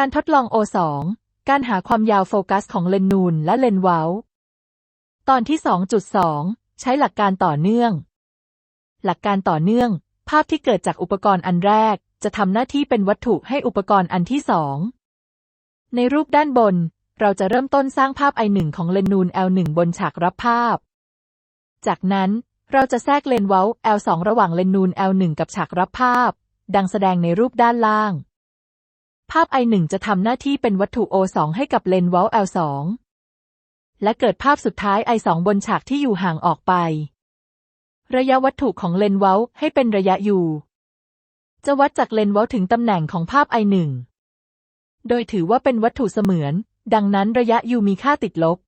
การทดลอง O2 การหาความยาวโฟกัสของเลนนูนและเลนเว้า ตอนที่ 2.2 ใช้หลักการต่อเนื่อง หลักการต่อเนื่อง ภาพที่เกิดจากอุปกรณ์อันแรก จะทำหน้าที่เป็นวัตถุให้อุปกรณ์อันที่สองในรูปด้านบน เราจะเริ่มต้นสร้างภาพ I1 ของเลนนูน L1 บนฉากรับภาพ จากนั้นเราจะแทรกเลนเว้า L2 ระหว่างเลนนูน L1 กับฉากรับภาพ ดังแสดงในรูปด้านล่าง ภาพ I1 จะทำหน้าที่เป็นวัตถุ O2 ให้กับเลนเว้า L2 และเกิดภาพสุดท้าย I2 บนฉากที่อยู่ห่างออกไป ระยะวัตถุของเลนเว้าให้เป็นระยะ U จะวัดจากเลนเว้าถึงตำแหน่งของภาพ I1 โดยถือว่าเป็นวัตถุเสมือน ดังนั้นระยะ U มีค่าติดลบ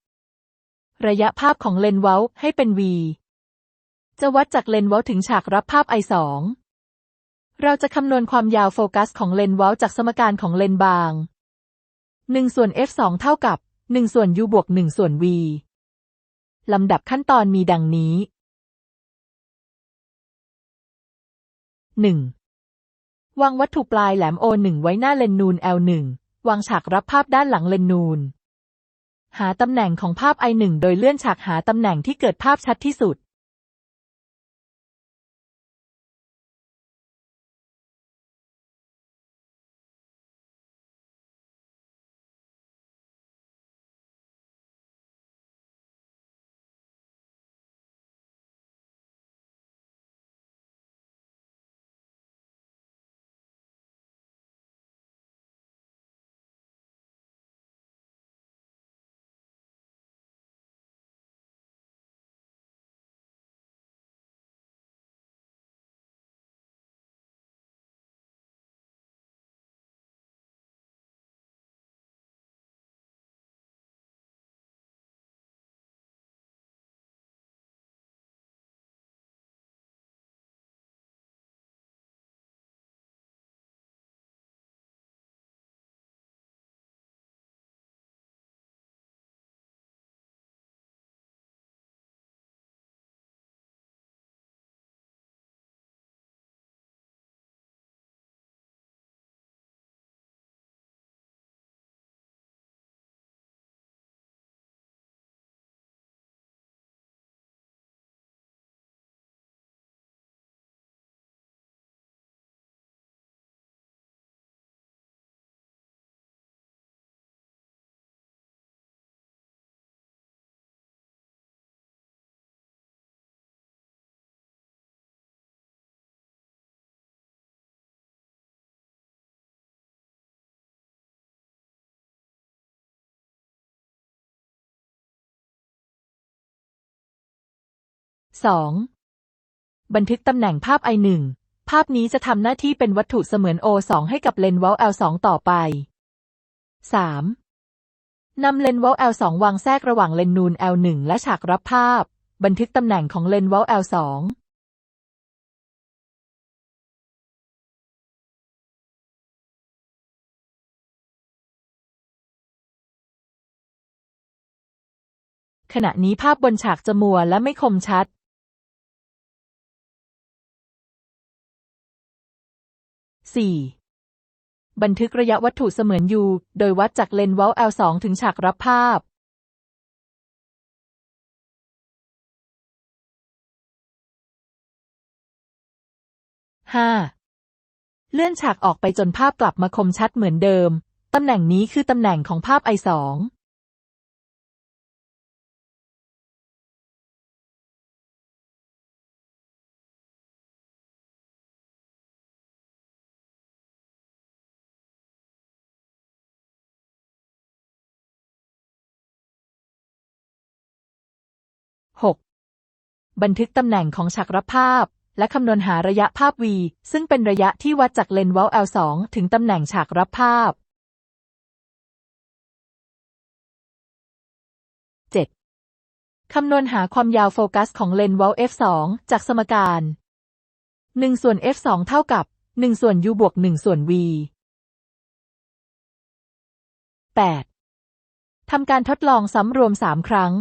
ระยะภาพของเลนเว้าให้เป็น V จะวัดจากเลนเว้าถึงฉากรับภาพ I2 เราจะคำนวณความยาวโฟกัสของเลนเว้าจากสมการของเลนส์บาง 1 ส่วน f2 เท่ากับ 1 ส่วน u บวก 1 ส่วน v ลำดับขั้นตอนมีดังนี้ 1. วางวัตถุปลายแหลม O1 ไว้หน้าเลนนูน L1 วางฉากรับภาพด้านหลังเลนนูน หาตำแหน่งของภาพ I1 โดยเลื่อนฉากหาตำแหน่งที่เกิดภาพชัดที่สุด 2. บันทึกตำแหน่งภาพ I1 ภาพนี้จะทำหน้าที่เป็นวัตถุเสมือน O2 ให้กับเลนส์วอล L2 ต่อไป 3. นำเลนส์วอล L2 วางแทรกระหว่างเลนส์นูน L1 และฉากรับภาพ บันทึกตำแหน่งของเลนส์วอล L2 ขณะนี้ภาพบนฉากจะมัวและไม่คมชัด 4. บันทึกระยะวัตถุเสมือน U โดยวัดจากเลนส์วอล L2 ถึงฉากรับภาพ 5. เลื่อนฉากออกไปจนภาพกลับมาคมชัดเหมือนเดิม ตำแหน่งนี้คือตำแหน่งของภาพ I2 บันทึกตำแหน่งของฉากรับภาพ และคำนวณหาระยะภาพ v ซึ่งเป็นระยะที่วัดจากเลนส์วอล L2 ถึงตำแหน่งฉากรับภาพ 7. คำนวณหาความยาวโฟกัสของเลนส์วอล f2 จากสมการ 1 ส่วน f2 เท่ากับ 1 ส่วน u บวก 1 ส่วน v 8. ทำการทดลองซ้ำรวม 3 ครั้ง